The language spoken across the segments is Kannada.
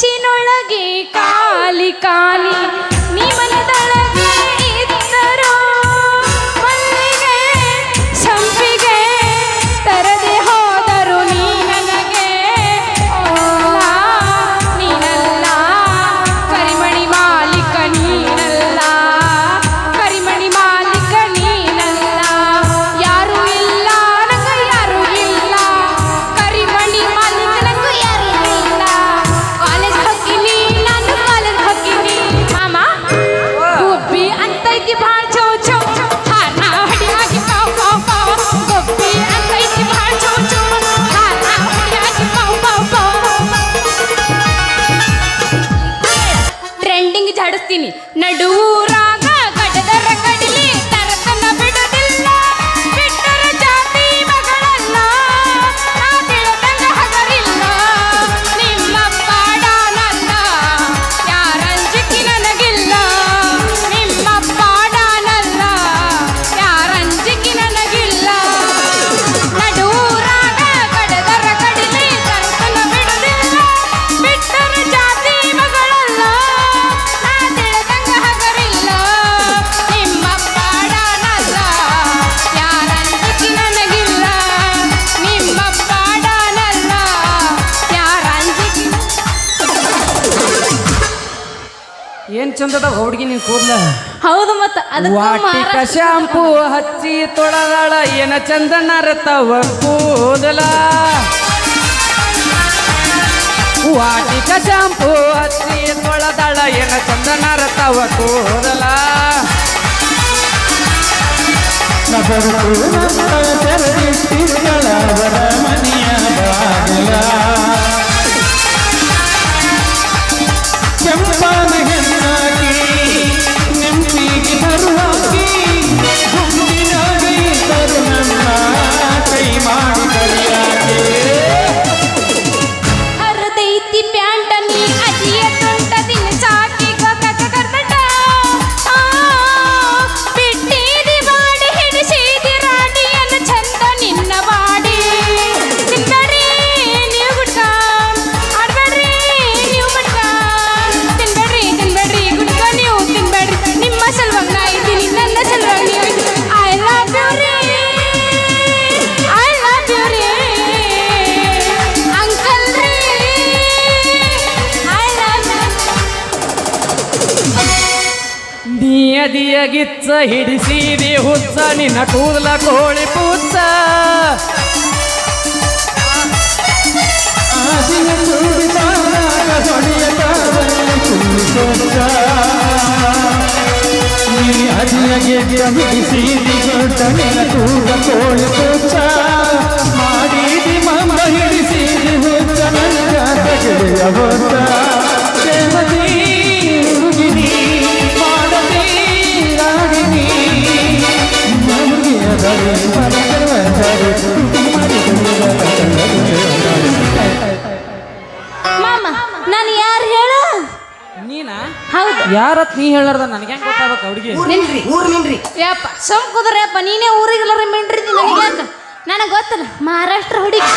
ಮನಸ್ಸಿನೊಳಗೆ ಕಾಲಿ ಕಾಲಿ ಕೂದ್ಲ ಹೌದು ಮತ್ತ ಅದಕ್ಕೆ ಶಾಂಪು ಹಚ್ಚಿ ತೊಳದಾಳ ಏನ ಚಂದನ ರತವ ಕೂದಲ. ವಾಟಿಕ ಶಾಂಪೂ ಹಚ್ಚಿ ತೊಳದಾಳ ಏನ ಚಂದನ ರತವ ಕೂದಲ. ಕೆಂಪಾದ ಹೆಣ್ಣಾಗಿ ದಿಯ ದಿಯ ಗಿಚ್ಚ ಹಿಡಿಸಿದಿ ಹುಚ್ಚ ನಿನ್ನ ಕೂದಲ ಕೋಳಿ ಪುಚ್ಚ ಆದಿಯ ಚೂಡಿದಾಗ ಹೊಡೆಯ ಕಾವಲಿನ ಸುಳ್ಳು ಸೊಚ್ಚ. ನೀ ಅದಿಯ ಗೆದ್ದ ಬಿಡಿಸಿದಿ ಗೊಡ್ಡ ನಿನ್ನ ಕೂದಲ ಕೋಳಿ ಮಮ್ಮ ಹುಚ್ಚ ನನ್ನ ತಗೆಯ ಮಾಮ ನಾನು ಯಾರು ಹೇಳು? ನೀನಾ? ಹೌದು. ಯಾರತ್ ನೀ ಹೇಳಾರ್ದ? ನನಗೆ ಹೆಂಗ್ ಗೊತ್ತಾಗಬೇಕು ಹುಡುಗಿ ನಿನ್ರಿ ಊರ್ ನಿನ್ರಿ ಯಪ್ಪ ಸುಮ್ ಕುದ್ರಪ್ಪ ನೀನೇ ಊರಿಗೆಲ್ಲರ ಮಿಂಡ್ರಿ ನನಗೆ ಯಾಕ? ನನಗೆ ಗೊತ್ತಲ್ಲ ಮಹಾರಾಷ್ಟ್ರ ಹುಡುಗಿ.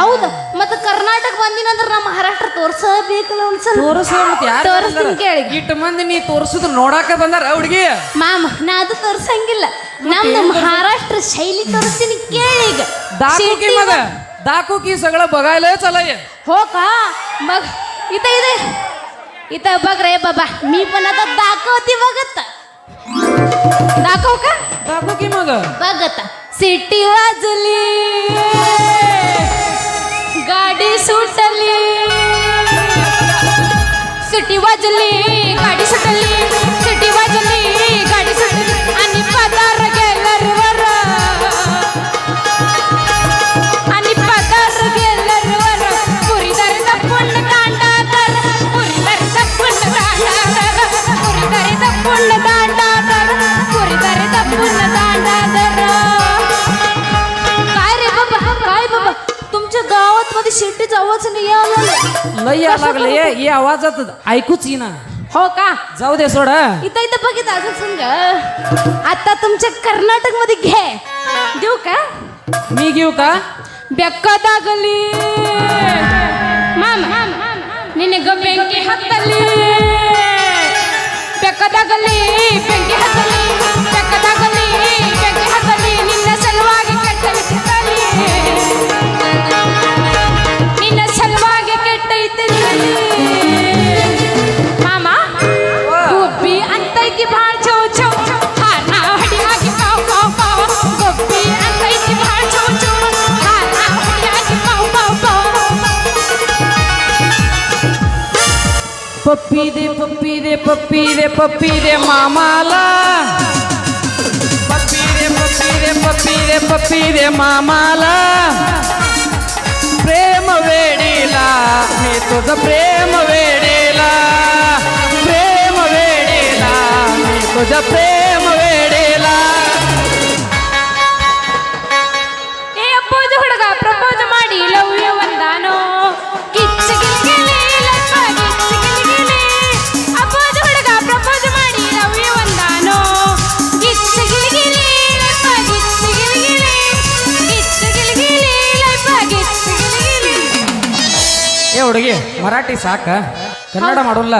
ಹೌದು ಮತ್ತೆ ಕರ್ನಾಟಕ ಬಂದಿನಂದ್ರ ನಮ್ಮ ಮಹಾರಾಷ್ಟ್ರ ತೋರ್ಸಬೇಕಲ್ಲ ಒಂದ್ಸಲ ತೋರಿಸ ಮತ್ತೆ ಯಾರು ತೋರಿಸ್ತೀನಿ ಕೇಳಿ ಇಟ್ಟು ಮಂದಿ ನೀ ತೋರಿಸಿದ್ರು ನೋಡಾಕ ಬಂದಾರ ಹುಡುಗಿ ಮಾಮ ನಾ ಅದು ತೋರ್ಸಂಗಿಲ್ಲ ನಮ್ದು ಮಹಾರಾಷ್ಟ್ರ ಶೈಲಿ ತೋರಿಸ್ತೀನಿ ಕೇಳಿ ಈಗ दाखो की मग दाखो की सगळं बघायला चला ये हो का मग इथं इथे इथं बघ रे बाबा मी पण आता दाखवते बघत दाखव का दाखो की मग बघत सिटी वाजली गाडी सुटली. सुटी वाजली गाडी सुटली. मध्ये शेट्टीचा आवाज नाही आला लय या लागले हे आवाजात ऐकूच येईना हो का जाऊ दे सोड इथं इथं बघित अजून संग आता तुमच्या कर्नाटक मध्ये घे देऊ का मी घेऊ का ಬೆಕ್ಕದಾಗಲಿ ಮಾಮ ನಿನಗ ಬೆಂಕಿ ಹತ್ತಲಿ ಬೆಕ್ಕದಾಗಲಿ पपीरे मामाला। पपीरे पपीरे पपीरे पपीरे मामाला। प्रेम वेड़ेला, मी तुझं प्रेम वेड़ेला। प्रेम वेड़ेला, मी तुझं प्रेम ಏ ಹುಡುಗಿ ಮರಾಠಿ ಸಾಕ? ಕನ್ನಡ ಮಾಡೋಲ್ಲ?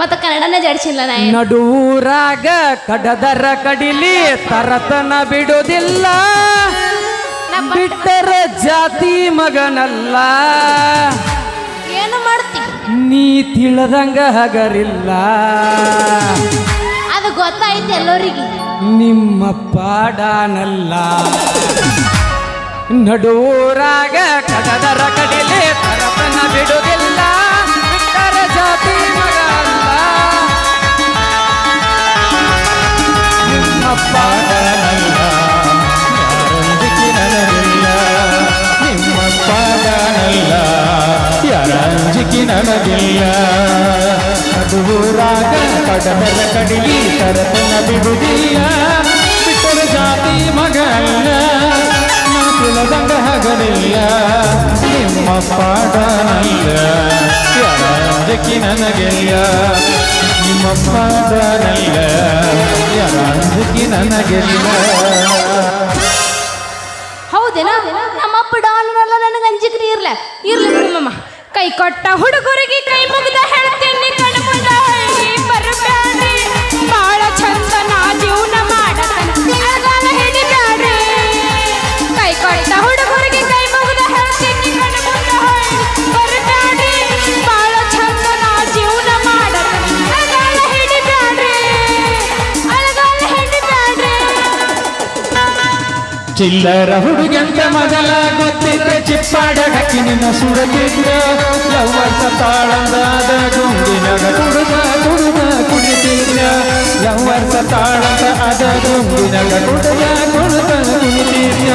ಮತ್ತೆ ಕನ್ನಡನೇ ಜಡ್ಸಿಲ್ಲ ನಾ ನಡೂರಾಗ ಕಡದರ ಕಡಿಲಿ ತರತನ ಬಿಡೋದಿಲ್ಲ. ಬಿಟ್ಟರ ಜಾತಿ ಮಗನಲ್ಲ. ಏನು ಮಾಡ್ತಿ? ನೀ ತಿಳದಂಗ ಹಗರಿಲ್ಲ. ಅದು ಗೊತ್ತಾಯ್ತು ಎಲ್ಲರಿಗೆ. ನಿಮ್ಮ ಪಾಡಾನಲ್ಲ. ನಡೂರಾಗ ಕಡದರ ಕಡಿಲಿ ಬಿಡುವುದಿಲ್ಲ. ಬಿಟ್ಟರ ಜಾತಿ ಮಗನಲ್ಲ ನಿಮ್ಮ ಪಾಡಾನಲ್ಲ ಯಾರೊಂದಿಗೆ ನನಗಿಲ್ಲ. ನಿಮ್ಮ ಪಾದನಲ್ಲ ಯಾರಂಜಿಕೆ ತರತನ ಬಿಡುವುದಿಲ್ಲ. ಬಿಟ್ಟರ ಜಾತಿ ಮಗ ಹಗಲಿಲ್ಲ ನಿಮ್ಮ ಪಾಡನಲ್ಲ ಯಾರಂಜಿಕೆ ನನಗೆಲ್ಲ. ನಿಮ್ಮ ಪಾಡನಲ್ಲ ಯಾರಂಜಿಕೆ ನನಗೆಲ್ಲ. ಹೌದೇನಾ? ನಮ್ಮಪ್ಪ ಡಾನಲ್ಲ ನನಗೆ ಅಂಜಿಕ್ರಿ ಇರ್ಲ ಇರ್ಲಿ ಬಿಡು ಮಮ್ಮ ಕೈ ಕೊಟ್ಟ ಹುಡುಗರಿಗೆ ಕೈ ಮುಗಿದ ಹೇಳ್ತೀನಿ ಚಿಲ್ಲರ ಹುಡುಗಂತ ಮೊದಲ ಗೊತ್ತಿದ್ರೆ ಚಿಪ್ಪಾಡ ಹಕ್ಕಿನ ಸುರಕ್ಕಿದ್ರ ಲವ್ವರ್ಸ ತಾಳದಾದ ಗುಂಗಿನಗ ಕುಡುದ ಕುಡುದ ಕುಡಿತಿದ್ರ ಲವ್ವರ್ಸ ತಾಳದ ಅದ ಗುಂಗಿನಗ ಕುಡುದ ಕುಡುದ ಕುಡಿತಿದ್ರ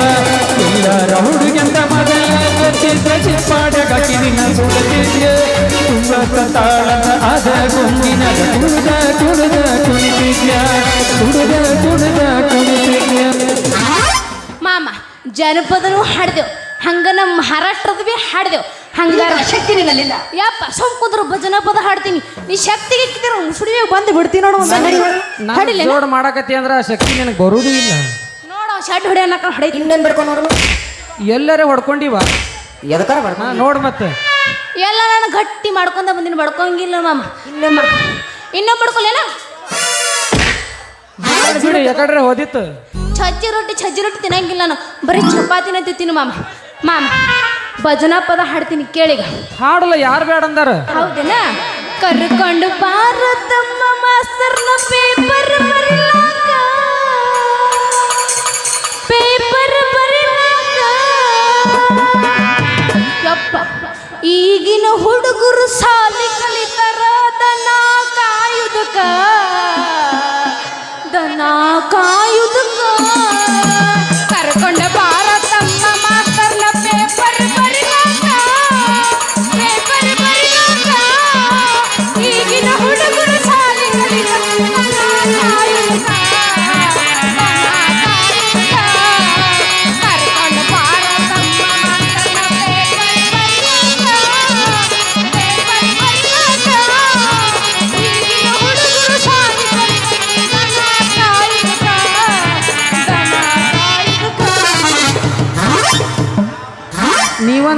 ಚಿಲ್ಲರ ಹುಡುಗಂತ ಮೊದಲ ಗೊತ್ತಿದ್ರೆ ಚಿಪ್ಪಾಡ ಹಕ್ಕಿನ ಸುರಕ್ಕಿದ್ರ ಲವ್ವರ್ಸ ತಾಳದ ಅದ ಗುಂಗಿನಗ ಕುಡುದ ಕುಡುದ ಕುಡಿತಿದ್ರ ಕುಡುದ ಕುಡುದ ಕುಡಿತಿದ್ದ ಮಾಮ ಜನಪದನು ಹಾಡ್ದೆವು. ಹಂಗ ನಮ್ಮ ಮಹಾರಾಷ್ಟ್ರದ ಭೀ ಹಾಡ್ದೆವು. ಹಂಗಾರ ಶಕ್ತಿ ನಿನ್ನಲ್ಲಿಲ್ಲ. ಯಪ್ಪ ಸುಮ್ ಕುಂದ್ರು ಭಜನಪದ ಹಾಡ್ತೀನಿ. ನೀ ಶಕ್ತಿಗೆ ಇಕ್ಕಿದ್ರೆ ಸುಡಿವೆ ಬಂದು ಬಿಡ್ತೀನಿ ನೋಡು ಹಾಡಿಲ್ಲ ನೋಡ್ ಮಾಡಕತ್ತಿ ಅಂದ್ರ ಆ ಶಕ್ತಿ ನನಗೆ ಬರುವುದೂ ಇಲ್ಲ. ನೋಡು ಶಡ್ ಹೊಡೆಯನಕ ಹೊಡೆ ಇನ್ನೇನು ಬಿಡ್ಕೊಂಡು ನೋಡು ಎಲ್ಲರೇ ಹೊಡ್ಕೊಂಡಿವ? ಎದಕಾರ ಬರ್ಕೊಂಡು ನೋಡ್ ಮತ್ತೆ. ಎಲ್ಲ ನಾನು ಗಟ್ಟಿ ಮಾಡ್ಕೊಂಡ ಬಂದಿನ ಬಡ್ಕೊಂಗಿಲ್ಲ ಮಾಮ. ಇನ್ನೇನ್ ಮಾಡ ಇನ್ನೊಮ್ಮೆ ಬಡ್ಕೊಲೇನ ಬಿಡಿ ಯಾಕಡ್ರೆ ಹೋದಿತ್ತು. ಸಜ್ಜಿ ರೊಟ್ಟಿ ಸಜ್ಜಿ ರೊಟ್ಟಿ ತಿನ್ನಂಗಿಲ್ಲ ನಾನು. ಬರೀ ಚಪಾತಿನ ತಿಂತೀನಿ ಮಾಮ. ಮಾಮ ಭಜನಾ ಪದ ಹಾಡ್ತೀನಿ ಕೇಳಿಗ. ಹಾಡಲ್ಲ ಯಾರು ಬೇಡ ಅಂದಾರ ಹೌದೇನ? ಕರ್ಕೊಂಡು ಭಾರತಮ್ಮ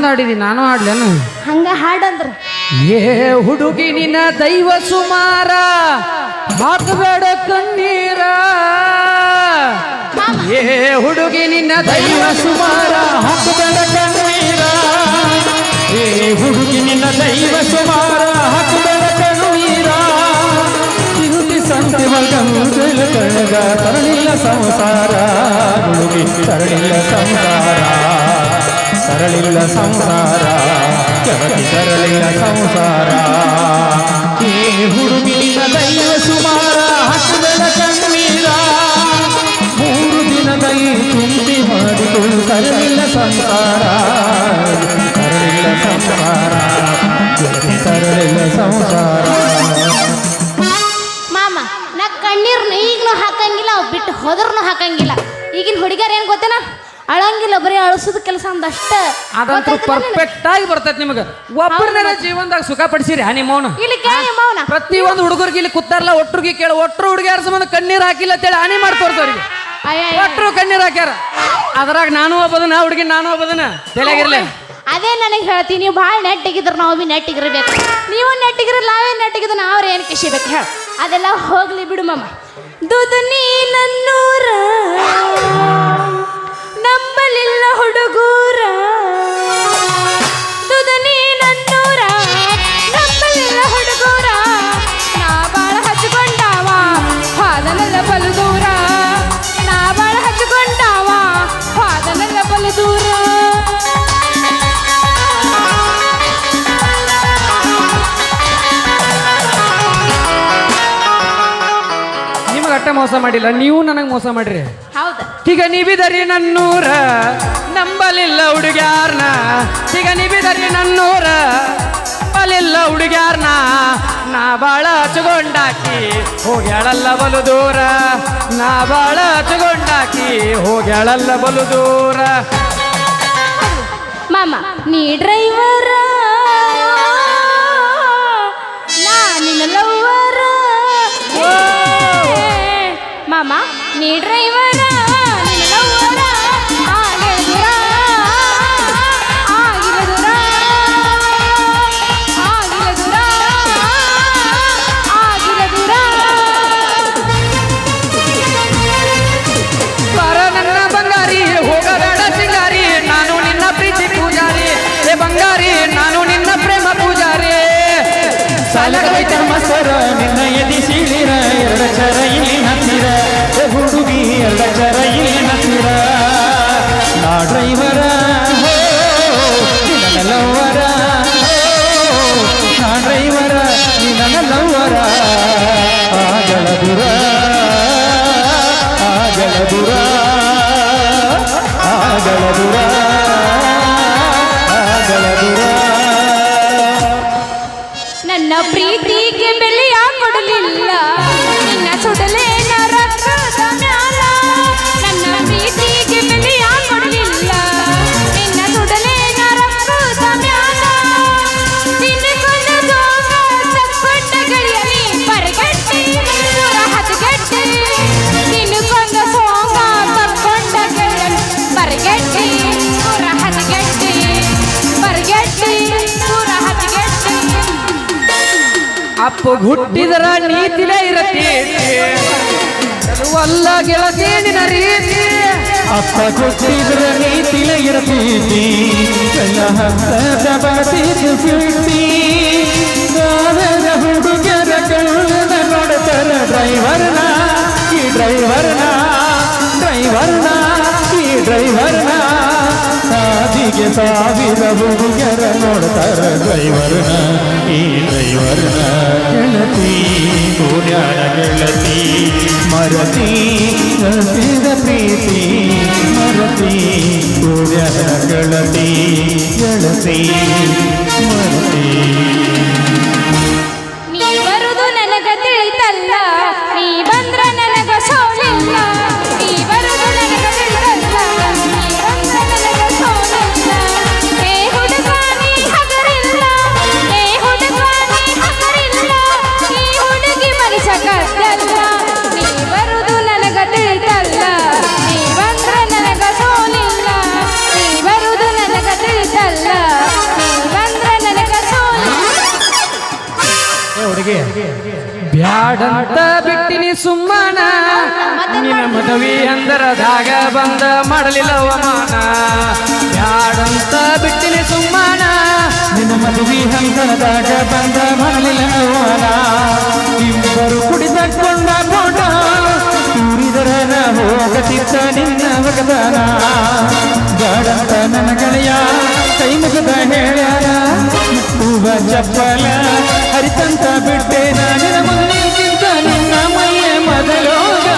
ಕಾಯುದಕ ಆಡಿದಿ ನಾನು ಆಡ್ಲೇನು ಹಂಗ ಹಾಡಂದ್ರ? ಏ ಹುಡುಗಿ ನಿನ್ನ ದೈವ ಸುಮಾರ ಹಾಕಬೇಡ ಕಣ್ಣೀರ. ಏ ಹುಡುಗಿ ನಿನ್ನ ದೈವ ಸುಮಾರ ಹಾಕಬೇಡ ಕಣ್ಣೀರ. ಏ ಹುಡುಗಿ ನಿನ್ನ ದೈವ ಸುಮಾರ ಹಾಕಬೇಡ ಕಣ್ಣೀರ. ತಿರುಗಿ ಸಂತೆ ಕಳಗ ತರಲಿಲ್ಲ ಸಂಸಾರ. ಹುಡುಗಿ ತರಲಿಲ್ಲ ಸಂಸಾರ. ತರಲಿಲ್ಲ ಸಂಸಾರ ಜಗತಿ ಸರಳಿಲ್ಲ ಸಂಸಾರ. ಏ ಹುಡುಗಿನ ದೈವ ಸುಮಾರ ಹಾಕಬೇಡ ಕಣ್ಣೀರ. ಮೂರು ದಿನದಲ್ಲಿ ತುಂಬಿ ಮಾಡಿಕೊಂಡು ಸರಳಿಲ್ಲ ಸಂಸಾರ ಸರಳಿಲ್ಲ ಸಂಸಾರ. ಅಳಂಗಿಲ್ಲ ಬರೀ ಅಳಸೋದ ಕೆಲಸ ಅಂದಷ್ಟ. ಅದಂತೂ ಪರ್ಫೆಕ್ಟ್ ಆಗಿ ಬರ್ತೈತೆ ನಿಮಗೆ. ಒಬ್ಬರನ್ನ ಜೀವನದಾಗ ಸುಖ ಪಡಿಸಿರಿ ನಿಮ್ಮವನು ಇಲ್ಲಿ ಕೇಳಿ ಮೌನ. ಪ್ರತಿಯೊಂದು ಹುಡುಗರಿಗೆ ಇಲ್ಲಿ ಕೂತಾರಲ್ಲ ಒಟ್ಟರಿಗೆ ಕೇಳಿ. ಒಟ್ಟರು ಹುಡುಗಿಯರ ಸಂಬಂಧ ಕಣ್ಣೀರು ಹಾಕಿಲ್ಲ ಅಂತೇಳಿ ಹಾನಿ ಮಾಡ್ತೋರ್ಸವ್ರಿಗೆ ಒಟ್ಟರು ಕಣ್ಣೀರು ಹಾಕ್ಯಾರ. ಅದ್ರಾಗ ನಾನು ಒಬ್ಬದನ ಹುಡುಗಿ ನಾನು ಒಬ್ಬದನ ತಲೆಗಿರ್ಲಿ ಅದೇ ನನಗೆ ಹೇಳ್ತೀನಿ ನೀವು ಭಾಳ ನೆಟ್ಟಿಗಿದ್ರು ನಾವು ಬಿ ನೆಟ್ಟಿಗಿರ್ಬೇಕು. ನೀವು ನೆಟ್ಟಿಗಿರ ನಾವೇ ನೆಟ್ಟಿಗಿದ್ರೆ ನಾವ್ರ ಏನು ಕಿಶಿಬೇಕು ಹೇಳ. ಅದೆಲ್ಲ ಹೋಗ್ಲಿ ಬಿಡು ಮಮ್ಮ ನೀ ನನ್ನೂರ. ನಂಬಲಿಲ್ಲ ಹುಡುಗೂರ. ದುದನಿ ನನ್ನೂರ ನಂಬಲಿಲ್ಲ ಹುಡುಗೂರ. ನಾ ಬಾಳ ಹಚ್ಕೊಂಡಾವ. ಹಾದನೆಲ್ಲ ಬಲು ದೂರ ನಾ ಬಾಳ ಹಚ್ಕೊಂಡಾವ. ಹಾದನೆಲ್ಲ ಬಲು ದೂರ ನಿಮಗೆ ಅಟ್ಟ ಮೋಸ ಮಾಡಿಲ್ಲ ನೀವು ನನಗೆ ಮೋಸ ಮಾಡ್ರಿ. ಹೌದು. ಈಗ ನಿಬಿದರಿ ನನ್ನೂರ ನಂಬಲಿಲ್ಲ ಹುಡುಗ್ಯಾರ್ನ. ಈಗ ನಿಬಿದರಿ ನನ್ನೂರ ಬಲಿಲ್ಲ ಹುಡುಗ್ಯಾರ್ನ. ನಾ ಬಾಳ ಹಚ್ಕೊಂಡಾಕಿ ಹೋಗ್ಯಾಳಲ್ಲ ಬಲು ದೂರ. ನಾ ಬಾಳ ಹಚ್ಕೊಂಡಾಕಿ ಹೋಗ್ಯಾಳಲ್ಲ ಬಲು ದೂರ. ಮಾಮ ನೀ ಡ್ರೈವರ. ನಾ ನಿನ್ನ ಲವ್ವರ. ಮಾಮ ನೀ ಡ್ರೈವರ. natural. ಅಪ್ಪ ಹುಟ್ಟಿದರ ನೀತಿಲೇ ಇರತಿ. ಅಲ್ಲ ಗೆಳತಿ ನಿನ್ನ ರೀತಿ. ಅಪ್ಪ ಹುಟ್ಟಿದರ ನೀತಿಲೇ ಇರತೀತಿ ಸಿಡ್ತಿ ಗಾವರ ಹುಡುಗರ ಕಳ್ಳನ ನೋಡ್ತಾರ ಡ್ರೈವರ್ನ, ಈ ಡ್ರೈವರ್ನ ಡ್ರೈವರ್ನ, ಈ ಡ್ರೈವರ್ನ. ಸಾದಿಗೆ ಸಾವಿರ ಹುಡುಗರ ನೋಡ್ತಾರ ಡ್ರೈವರ್ನ. ಈ ಡ್ರೈವರ್ನ ಗೆಳತಿ ಪುಣ್ಯಾನ ಗೆಳತಿ, ಮರತಿ ನಸಿದ ಪ್ರೀತಿ, ಮರತಿ ಪುಣ್ಯಾನ ಗೆಳತಿ ಗೆಳತಿ, ಮರತಿ. ನಿನ್ನ ಅಂದರ ಬಂದ ಮಾಡಲಿಲ್ಲ ಅವಮಾನ ಯಾಡಂತ ಬಿಟ್ಟಿನಿ ಸುಮ್ಮನ. ನಿನ್ನ ಮದುವೆ ಹಂತದಾಗ ಬಂದ ಮಾಡಲಿಲ್ಲ ಅವಮಾನ ಇಬ್ಬರು ಕುಡಿದಕೊಂಡ ಕೊಂಡ ತೂರಿದರನ ಹೋಗತಿದ್ದ ನಿನ್ನ ವಗದಾನ ಜಾಡಂತ ನನ್ನ ಗೆಳೆಯ ಕೈ ಮುಗದ ಹೇಳ್ಯಾರ. ಹೂವ ಚಪ್ಪಲ ಹರಿತಂತ ಬಿಟ್ಟೆ, ನಾನಿನ ಮೈಯ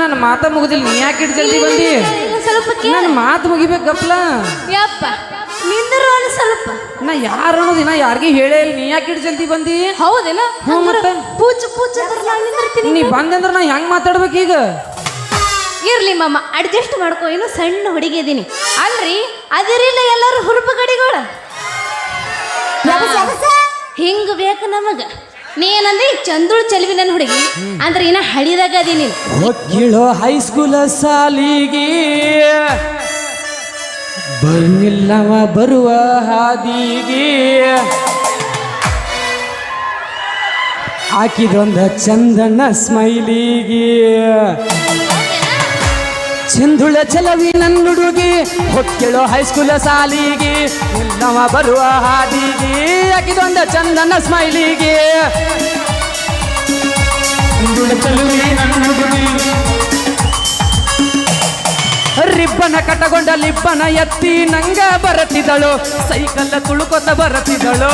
ನನ್ನ ಮಾತ ಮುಗಿದಿಲ್ಲ. ನೀ ಯಾಕೆ ಇಟ್ಟು ಜಲ್ದಿ ಬಂದಿ? ಸ್ವಲ್ಪ ನನ್ನ ಮಾತು ಮುಗಿಬೇಕಪ್ಲ? ಯಪ್ಪ ನಿಂದರು ಸ್ವಲ್ಪ. ನಾ ಯಾರು ಅನ್ನೋದು ಇನ್ನ ಯಾರಿಗೆ ಹೇಳೇ ಇಲ್ಲ. ನೀ ಯಾಕೆ ಇಟ್ಟು ಜಲ್ದಿ ಬಂದಿ? ಹೌದೇನ? ಹ್ಞೂ ಮತ್ತೆ? ಪೂಜ ಪೂಜ ನಿಂದಿರ್ತೀನಿ. ನೀ ಬಂದಂದ್ರೆ ನಾ ಹೆಂಗೆ ಮಾತಾಡ್ಬೇಕು ಈಗ? ಇರ್ಲಿ ಮಾಮ ಅಡ್ಜಸ್ಟ್ ಮಾಡ್ಕೋ. ಏನು ಸಣ್ಣ ಹುಡುಗಿ ಇದೀನಿ. ಅಲ್ರಿ? ಅದಿರಿಲ್ಲ ಎಲ್ಲರೂ ಹುರುಪು ಗಡಿಗಳು. ಹಿಂಗೆ ಬೇಕು ನಮಗ. ನೀ ಏನಂದಿ ಚಂದುಳು ಚೆಲುವಿ ನನ್ನ ಹುಡುಗಿ. ಅಂದ್ರೆ ಇನ್ನ ಹಳಿದಾಗ ಅದಿ ನೀನು. ಹೈಸ್ಕೂಲ ಸಾಲಿಗೆ. ಬರ್ನಿಲ್ಲವ ಬರುವ ಹಾದಿಗೆ. ಹಾಕಿದೊಂದ ಚಂದನ ಸ್ಮೈಲಿಗೆ. ಚಂದುಳ ಚಲವಿ ನನ್ನುಡುಗಿ ಹೊಕ್ಕೆಳು ಹೈಸ್ಕೂಲ ಸಾಲಿಗೆ ಇಲ್ಲವ ಬರುವ ಹಾದಿಗೆ ಅಕಿದೊಂದ ಚಂದನ ಸ್ಮೈಲಿಗೆ. ರಿಬ್ಬನ ಕಟಗೊಂಡ ಲಿಬ್ಬನ ಎತ್ತಿ ನಂಗ ಬರತಿದಳು ಸೈಕಲ್ಲ ತುಳುಕೊತ ಬರತಿದಳು.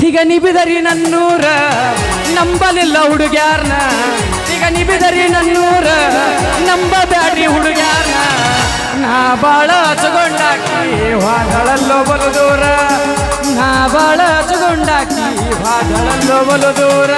ಹೀಗ ನಿಬಿದರಿ ನನ್ನೂರ ನಂಬಲಿಲ್ಲ ಹುಡುಗ್ಯಾರ್ನ. ನಿಬಿದರಿ ನನ್ನೂರ ನಂಬದಾಡಿ ಹುಡುಗಾನ ನಾ ಬಾಳ ಹಚ್ಕೊಂಡಾಕಿ ವಾದಳಲ್ಲೋ ಬಲು ದೂರ ನಾ ಬಾಳ ಹಚ್ಕೊಂಡಾಕಿ ವಾದಳಲ್ಲೋ ಬಲು ದೂರ